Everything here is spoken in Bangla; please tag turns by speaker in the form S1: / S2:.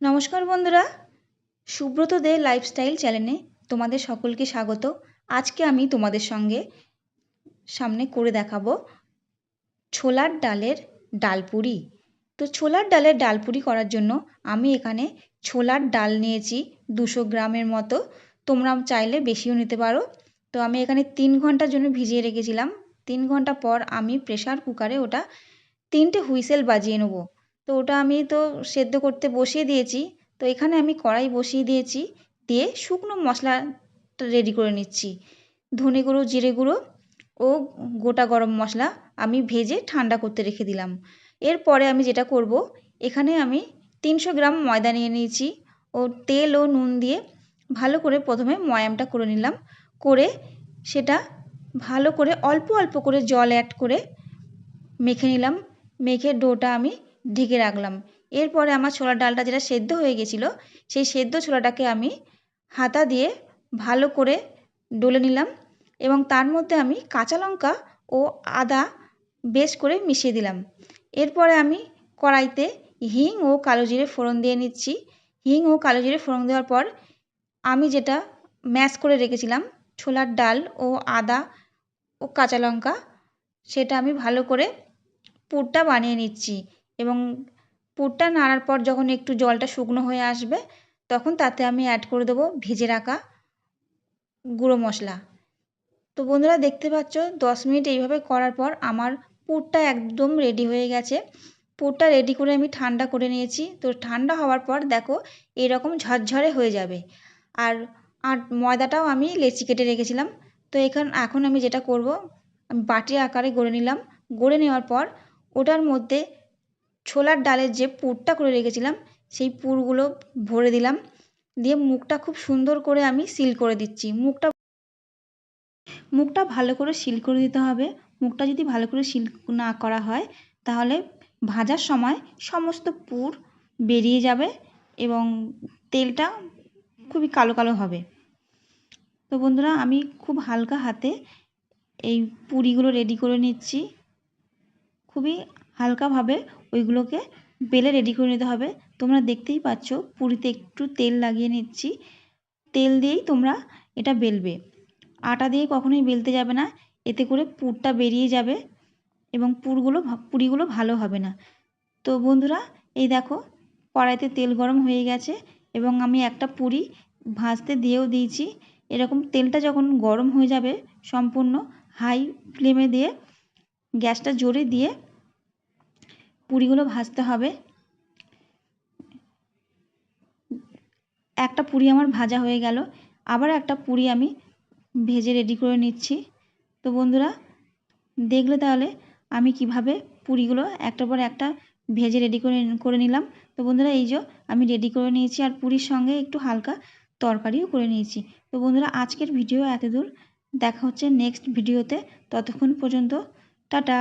S1: নমস্কার বন্ধুরা। সুব্রত দে লাইফস্টাইল চ্যানেলে তোমাদের সকলকে স্বাগত। আজকে আমি তোমাদের সঙ্গে সামনে করে দেখাবো ছোলার ডালের ডালপুরি। তো ছোলার ডালের ডালপুরি করার জন্য আমি এখানে ছোলার ডাল নিয়েছি দুশো গ্রামের মতো। তোমরা চাইলে বেশিও নিতে পারো। তো আমি এখানে তিন ঘণ্টার জন্য ভিজিয়ে রেখেছিলাম। তিন ঘণ্টা পর আমি প্রেশার কুকারে ওটা তিনটে হুইসেল বাজিয়ে নেব। তো ওটা আমি তো সেদ্ধ করতে বসিয়ে দিয়েছি। তো এখানে আমি কড়াই বসিয়ে দিয়েছি, দিয়ে শুকনো মশলাটা রেডি করে নিচ্ছি। ধনে গুঁড়ো, জিরে গুঁড়ো ও গোটা গরম মশলা আমি ভেজে ঠান্ডা করতে রেখে দিলাম। এরপরে আমি যেটা করব, এখানে আমি তিনশো গ্রাম ময়দা নিয়ে নিয়েছি ও তেল ও নুন দিয়ে ভালো করে প্রথমে ময়ামটা করে নিলাম। করে সেটা ভালো করে অল্প অল্প করে জল অ্যাড করে মেখে নিলাম। মেখে ডোটা আমি ঢেকে রাখলাম। এরপরে আমার ছোলার ডালটা যেটা সেদ্ধ হয়ে গেছিল, সেই সেদ্ধ ছোলাটাকে আমি হাতা দিয়ে ভালো করে ডলে নিলাম এবং তার মধ্যে আমি কাঁচা লঙ্কা ও আদা বেশ করে মিশিয়ে দিলাম। এরপরে আমি কড়াইতে হিং ও কালো জিরে ফোড়ন দিয়ে নিচ্ছি। হিং ও কালো জিরে ফোড়ন দেওয়ার পর আমি যেটা ম্যাশ করে রেখেছিলাম, ছোলার ডাল ও আদা ও কাঁচা লঙ্কা, সেটা আমি ভালো করে পুরটা বানিয়ে নিচ্ছি। এবং পুরটা নাড়ার পর যখন একটু জলটা শুকনো হয়ে আসবে, তখন তাতে আমি অ্যাড করে দেবো ভেজে রাখা গুঁড়ো মশলা। তো বন্ধুরা দেখতে পাচ্ছ, দশ মিনিট এইভাবে করার পর আমার পুরটা একদম রেডি হয়ে গেছে। পুরটা রেডি করে আমি ঠান্ডা করে নিয়েছি। তো ঠান্ডা হওয়ার পর দেখো, এরকম ঝরঝরে হয়ে যাবে। আর আর ময়দাটাও আমি লেচি কেটে রেখেছিলাম। তো এখান, এখন আমি যেটা করব, আমি বাটি আকারে গড়ে নিলাম। গড়ে নেওয়ার পর ওটার মধ্যে ছোলার ডালের যে পুরটা করে রেখেছিলাম, সেই পুরগুলো ভরে দিলাম। দিয়ে মুখটা খুব সুন্দর করে আমি সিল করে দিচ্ছি। মুখটা মুখটা ভালো করে সিল করে দিতে হবে। মুখটা যদি ভালো করে সিল না করা হয়, তাহলে ভাজার সময় সমস্ত পুর বেরিয়ে যাবে এবং তেলটা খুবই কালো কালো হবে। তো বন্ধুরা, আমি খুব হালকা হাতে এই পুরিগুলো রেডি করে নিচ্ছি। খুবই হালকাভাবে ওইগুলোকে বেলে রেডি করে নিতে হবে। তোমরা দেখতেই পাচ্ছ, পুরিতে একটু তেল লাগিয়ে নিচ্ছি। তেল দিয়েই তোমরা এটা বেলবে। আটা দিয়ে কখনোই বেলতে যাবে না। এতে করে পুরটা বেরিয়ে যাবে এবং পুরগুলো পুরিগুলো ভালো হবে না। তো বন্ধুরা, এই দেখো, কড়াইতে তেল গরম হয়ে গেছে এবং আমি একটা পুরি ভাজতে দিয়েও দিয়েছি। এরকম তেলটা যখন গরম হয়ে যাবে সম্পূর্ণ হাই ফ্লেমে দিয়ে, গ্যাসটা জোরে দিয়ে পুরিগুলো ভাজতে হবে। একটা পুরি আমার ভাজা হয়ে গেল। আবার একটা পুরি আমি ভেজে রেডি করে নিচ্ছি। তো বন্ধুরা, দেখলে তাহলে আমি কীভাবে পুরিগুলো একটার পর একটা ভেজে রেডি করে করে নিলাম। তো বন্ধুরা, এই যে আমি রেডি করে নিয়েছি আর পুরীর সঙ্গে একটু হালকা তরকারিও করে নিয়েছি। তো বন্ধুরা, আজকের ভিডিও এত দূর দেখা হচ্ছে নেক্সট ভিডিওতে ততক্ষণ পর্যন্ত, টাটা!